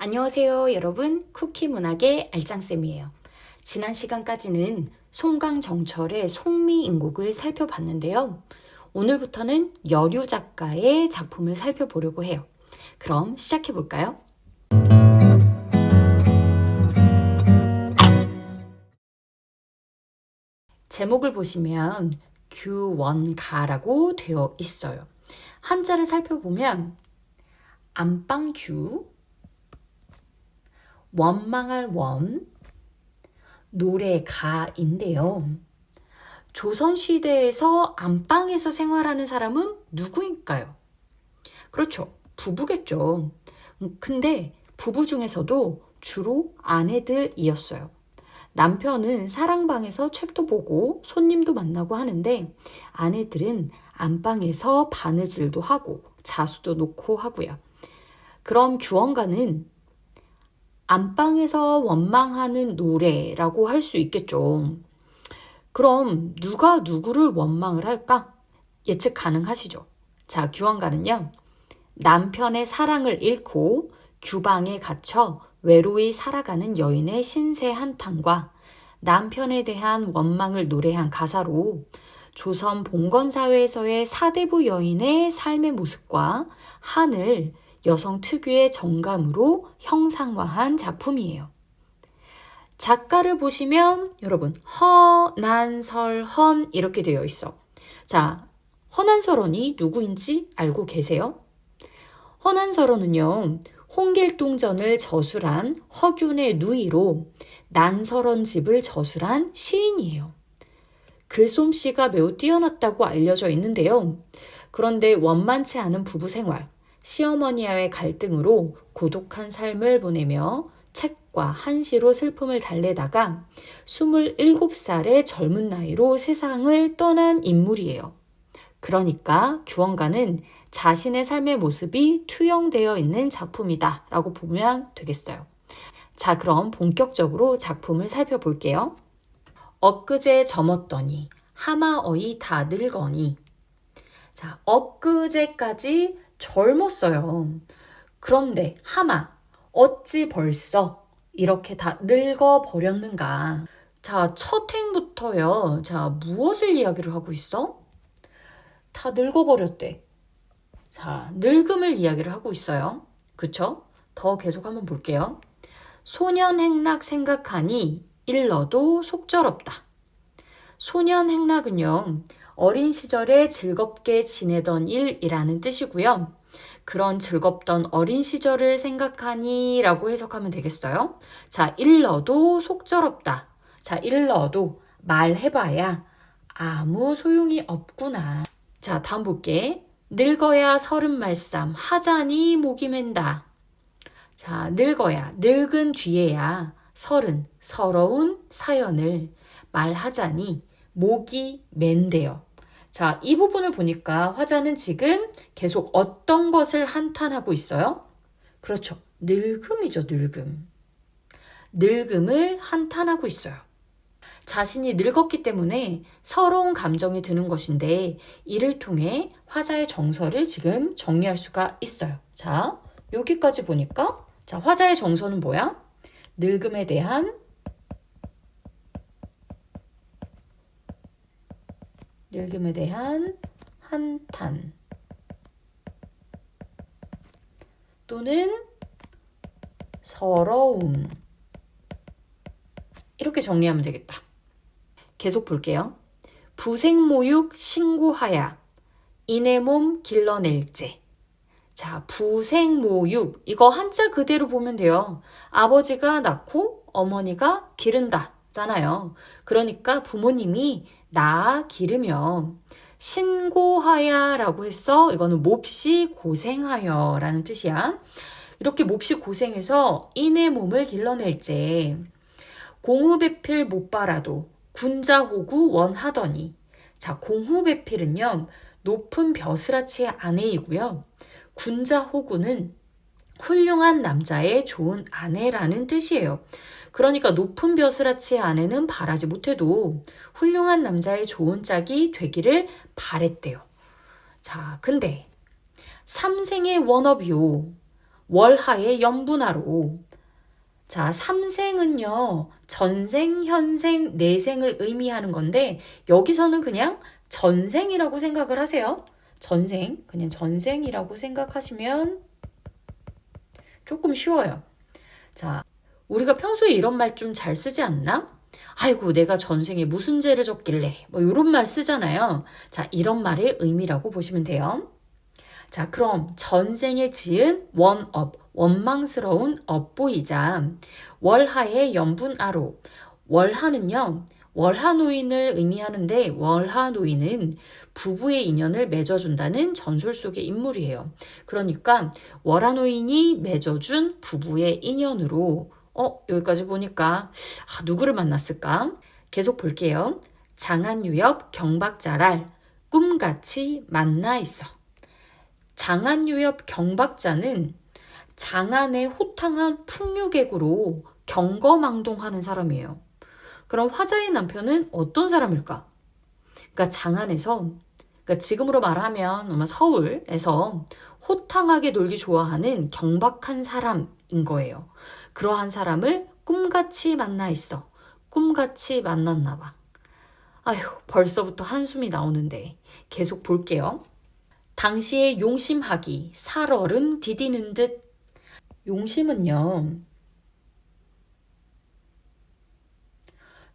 안녕하세요, 여러분. 쿠키 문학의 알짱쌤이에요. 지난 시간까지는 송강정철의 송미인곡을 살펴봤는데요. 오늘부터는 여류 작가의 작품을 살펴보려고 해요. 그럼 시작해 볼까요? 제목을 보시면 규원가라고 되어 있어요. 한자를 살펴보면 안방규, 원망할 원, 노래가인데요. 조선시대에서 안방에서 생활하는 사람은 누구일까요? 그렇죠. 부부겠죠. 음, 근데 부부 중에서도 주로 아내들이었어요. 남편은 사랑방에서 책도 보고 손님도 만나고 하는데 아내들은 안방에서 바느질도 하고 자수도 놓고 하고요. 그럼 규원가는 안방에서 원망하는 노래라고 할 수 있겠죠. 그럼 누가 누구를 원망을 할까? 예측 가능하시죠? 자, 규원가는요. 남편의 사랑을 잃고 규방에 갇혀 외로이 살아가는 여인의 신세 한탄과 남편에 대한 원망을 노래한 가사로 조선 봉건 사회에서의 사대부 여인의 삶의 모습과 한을 여성 특유의 정감으로 형상화한 작품이에요. 작가를 보시면 여러분 허난설헌 이렇게 되어 있어. 자, 허난설헌이 누구인지 알고 계세요? 허난설헌은요. 홍길동전을 저술한 허균의 누이로 난설헌 집을 저술한 시인이에요. 글솜씨가 매우 뛰어났다고 알려져 있는데요. 그런데 원만치 않은 부부 생활, 시어머니와의 갈등으로 고독한 삶을 보내며 책과 한시로 슬픔을 달래다가 27살의 젊은 나이로 세상을 떠난 인물이에요. 그러니까 규원가는 자신의 삶의 모습이 투영되어 있는 작품이다 라고 보면 되겠어요. 자, 그럼 본격적으로 작품을 살펴볼게요. 엊그제 저었더니 하마어이 다 늙거니 자, 엊그제까지 젊었어요. 그런데 하마 어찌 벌써 이렇게 다 늙어 버렸는가? 자, 첫 행부터요. 자, 무엇을 이야기를 하고 있어? 다 늙어 버렸대. 자, 늙음을 이야기를 하고 있어요. 그쵸? 더 계속 한번 볼게요. 소년 행락 생각하니 일러도 속절없다. 소년 행락은요, 어린 시절에 즐겁게 지내던 일이라는 뜻이고요. 그런 즐겁던 어린 시절을 생각하니 라고 해석하면 되겠어요. 자, 일러도 속절없다. 자, 일러도 말해봐야 아무 소용이 없구나. 자, 다음 볼게. 늙어야 서른 말쌈 하자니 목이 맨다. 자, 늙어야 늙은 뒤에야 서른 서러운 사연을 말하자니 목이 맨대요. 자, 이 부분을 보니까 화자는 지금 계속 어떤 것을 한탄하고 있어요? 그렇죠. 늙음이죠, 늙음. 늙음을 한탄하고 있어요. 자신이 늙었기 때문에 서러운 감정이 드는 것인데 이를 통해 화자의 정서를 지금 정리할 수가 있어요. 자, 여기까지 보니까 자, 화자의 정서는 뭐야? 늙음에 대한 늙음에 대한 한탄 또는 서러움 이렇게 정리하면 되겠다. 계속 볼게요. 부생모육 신고하야 이내 몸 길러낼제. 자, 부생모육 이거 한자 그대로 보면 돼요. 아버지가 낳고 어머니가 기른다. 잖아요. 그러니까 부모님이 나 기르며 신고하야라고 했어. 이거는 몹시 고생하여라는 뜻이야. 이렇게 몹시 고생해서 인의 몸을 길러낼제. 공후배필 못 빨아도 군자호구 원하더니. 자, 공후배필은요, 높은 벼슬아치의 아내이고요. 군자호구는 훌륭한 남자의 좋은 아내라는 뜻이에요. 그러니까 높은 벼슬아치의 아내는 바라지 못해도 훌륭한 남자의 좋은 짝이 되기를 바랬대요. 자, 근데 삼생의 원업이요. 월하의 연분하로. 자, 삼생은요, 전생, 현생, 내생을 의미하는 건데, 여기서는 그냥 전생이라고 생각을 하세요. 전생, 그냥 전생이라고 생각하시면 조금 쉬워요. 자, 우리가 평소에 이런 말 좀 잘 쓰지 않나? 아이고, 내가 전생에 무슨 죄를 졌길래, 뭐, 이런 말 쓰잖아요. 자, 이런 말의 의미라고 보시면 돼요. 자, 그럼 전생에 지은 원업, 원망스러운 업보이자 월하의 연분아로. 월하는요, 월하노인을 의미하는데 월하노인은 부부의 인연을 맺어준다는 전설 속의 인물이에요. 그러니까 월하노인이 맺어준 부부의 인연으로 어 여기까지 보니까 아, 누구를 만났을까? 계속 볼게요. 장안유엽 경박자랄 꿈같이 만나 있어. 장안유엽 경박자는 장안의 호탕한 풍류객으로 경거망동하는 사람이에요. 그럼 화자의 남편은 어떤 사람일까? 그러니까 장안에서 그러니까 지금으로 말하면 아마 서울에서 호탕하게 놀기 좋아하는 경박한 사람인 거예요. 그러한 사람을 꿈같이 만나 있어. 꿈같이 만났나 봐. 아휴, 벌써부터 한숨이 나오는데 계속 볼게요. 당시에 용심하기, 살얼음 디디는 듯. 용심은요,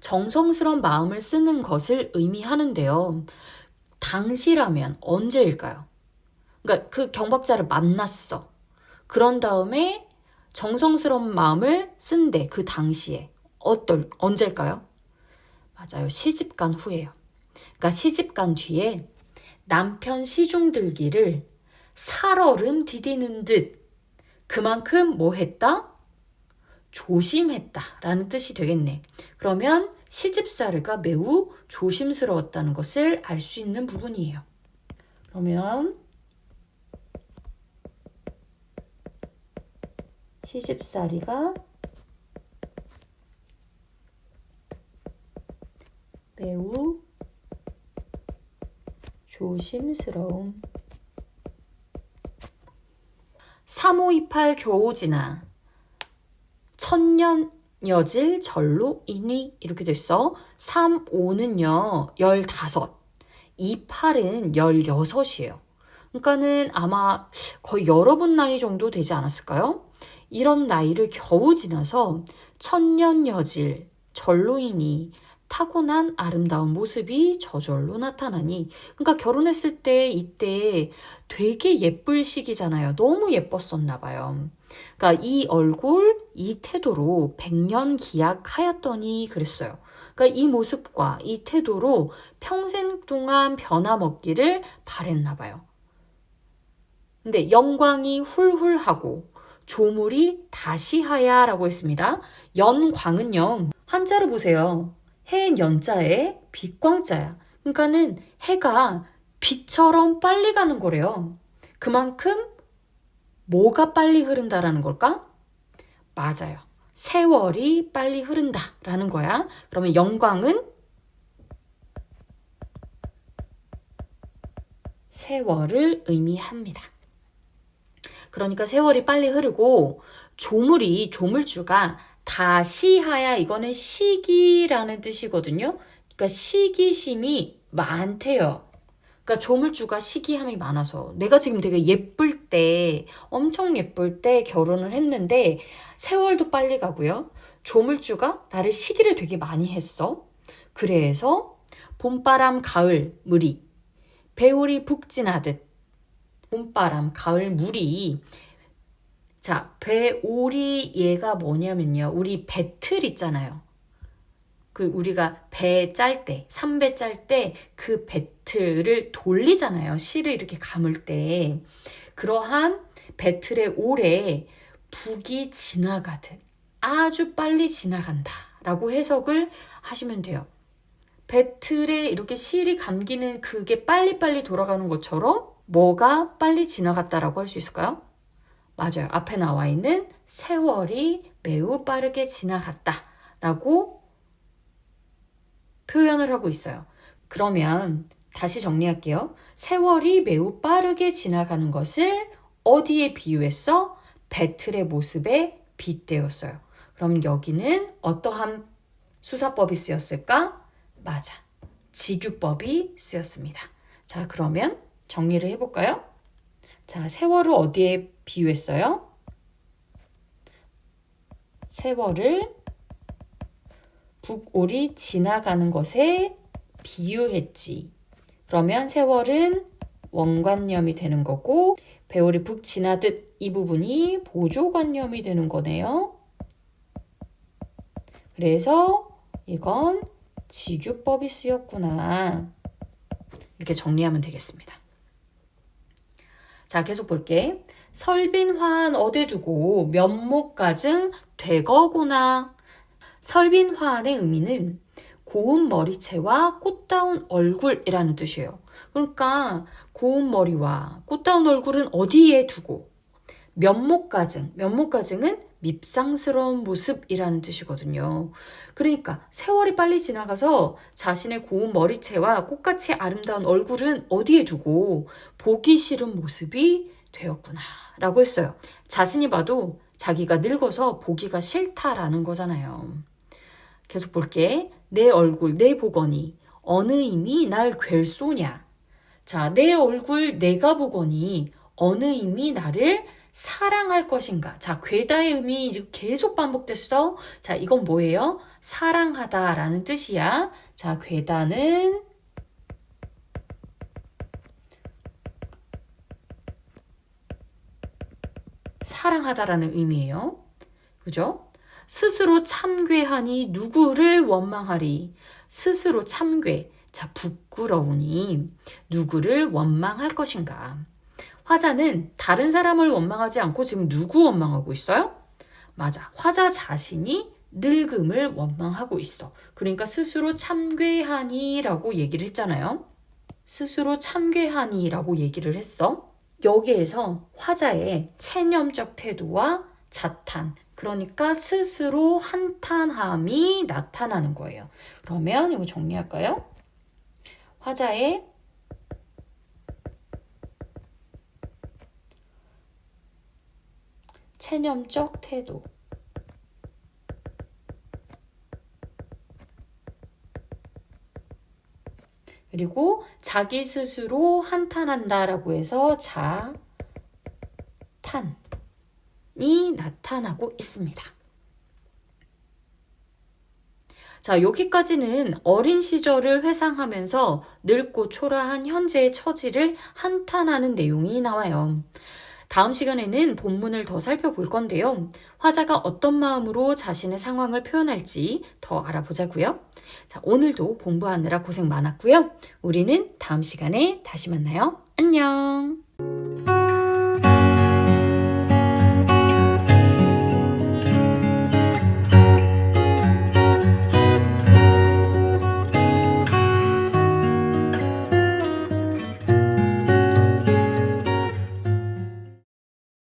정성스런 마음을 쓰는 것을 의미하는데요. 당시라면 언제일까요? 그러니까 그 경박자를 만났어. 그런 다음에 정성스러운 마음을 쓴대, 그 당시에. 어떨, 언제일까요? 맞아요. 시집 간 후에요. 그러니까 시집 간 뒤에 남편 시중 들기를 살얼음 디디는 듯 그만큼 뭐 했다? 조심했다 라는 뜻이 되겠네. 그러면 시집살이가 매우 조심스러웠다는 것을 알 수 있는 부분이에요. 그러면 시집살이가 매우 조심스러움 3528 겨우지나 천년 여질 절로 이니 이렇게 됐어. 3, 5는요 15, 28은 16이에요. 그러니까는 아마 거의 여러분 나이 정도 되지 않았을까요? 이런 나이를 겨우 지나서 천년 여질 절로이니 타고난 아름다운 모습이 저절로 나타나니 그러니까 결혼했을 때 이때 되게 예쁠 시기잖아요. 너무 예뻤었나 봐요. 그러니까 이 얼굴, 이 태도로 백년 기약하였더니 그랬어요. 그러니까 이 모습과 이 태도로 평생 동안 변함없기를 바랬나 봐요. 근데 영광이 훌훌하고 조물이 다시 하야라고 했습니다. 연광은요. 한자로 보세요. 해 연자에 빛광자야. 그러니까는 해가 빛처럼 빨리 가는 거래요. 그만큼 뭐가 빨리 흐른다라는 걸까? 맞아요. 세월이 빨리 흐른다라는 거야. 그러면 영광은 세월을 의미합니다. 그러니까 세월이 빨리 흐르고 조물이 조물주가 다시 하야 이거는 시기라는 뜻이거든요. 그러니까 시기심이 많대요. 그러니까 조물주가 시기함이 많아서 내가 지금 되게 예쁠 때 엄청 예쁠 때 결혼을 했는데 세월도 빨리 가고요. 조물주가 나를 시기를 되게 많이 했어. 그래서 봄바람 가을 물이 배울이 북진하듯 봄바람 가을 물이 자, 배오리 얘가 뭐냐면요. 우리 배틀 있잖아요. 그 우리가 배 짤 때, 삼배 짤 때 그 배틀을 돌리잖아요. 실을 이렇게 감을 때. 그러한 배틀의 오래 북이 지나가듯 아주 빨리 지나간다. 라고 해석을 하시면 돼요. 배틀에 이렇게 실이 감기는 그게 빨리빨리 돌아가는 것처럼 뭐가 빨리 지나갔다라고 할 수 있을까요? 맞아요. 앞에 나와 있는 세월이 매우 빠르게 지나갔다. 라고 표현을 하고 있어요. 그러면 다시 정리할게요. 세월이 매우 빠르게 지나가는 것을 어디에 비유했어? 배틀의 모습에 빗대었어요. 그럼 여기는 어떠한 수사법이 쓰였을까? 맞아. 직유법이 쓰였습니다. 자, 그러면 정리를 해볼까요? 자, 세월을 어디에 비유했어요? 세월을 북올이 지나가는 것에 비유했지. 그러면 세월은 원관념이 되는 거고 배월이 북 지나듯 이 부분이 보조관념이 되는 거네요. 그래서 이건 직유법이 쓰였구나. 이렇게 정리하면 되겠습니다. 자, 계속 볼게. 설빈화한 어디 두고 면목가증 되거구나. 설빈화한의 의미는 고운 머리채와 꽃다운 얼굴이라는 뜻이에요. 그러니까 고운 머리와 꽃다운 얼굴은 어디에 두고 면목가증, 면목가증은 밉상스러운 모습이라는 뜻이거든요. 그러니까 세월이 빨리 지나가서 자신의 고운 머리채와 꽃같이 아름다운 얼굴은 어디에 두고 보기 싫은 모습이 되었구나. 라고 했어요. 자신이 봐도 자기가 늙어서 보기가 싫다라는 거잖아요. 계속 볼게. 내 얼굴, 내 보거니 어느 힘이 날 괴쏘냐. 자, 내 얼굴 내가 보거니 어느 힘이 나를 사랑할 것인가. 자, 괴다의 의미 계속 반복됐어. 자, 이건 뭐예요? 사랑하다 라는 뜻이야. 자, 괴다는 사랑하다라는 의미예요. 그죠? 스스로 참괴하니 누구를 원망하리. 스스로 참괴. 자, 부끄러우니 누구를 원망할 것인가. 화자는 다른 사람을 원망하지 않고 지금 누구 원망하고 있어요? 맞아. 화자 자신이 늙음을 원망하고 있어. 그러니까 스스로 참괴하니라고 얘기를 했잖아요. 스스로 참괴하니라고 얘기를 했어. 여기에서 화자의 체념적 태도와 자탄, 그러니까 스스로 한탄함이 나타나는 거예요. 그러면 이거 정리할까요? 화자의 체념적 태도. 그리고 자기 스스로 한탄한다라고 해서 자탄이 나타나고 있습니다. 자, 여기까지는 어린 시절을 회상하면서 늙고 초라한 현재의 처지를 한탄하는 내용이 나와요. 다음 시간에는 본문을 더 살펴볼 건데요. 화자가 어떤 마음으로 자신의 상황을 표현할지 더 알아보자고요. 자, 오늘도 공부하느라 고생 많았고요. 우리는 다음 시간에 다시 만나요. 안녕.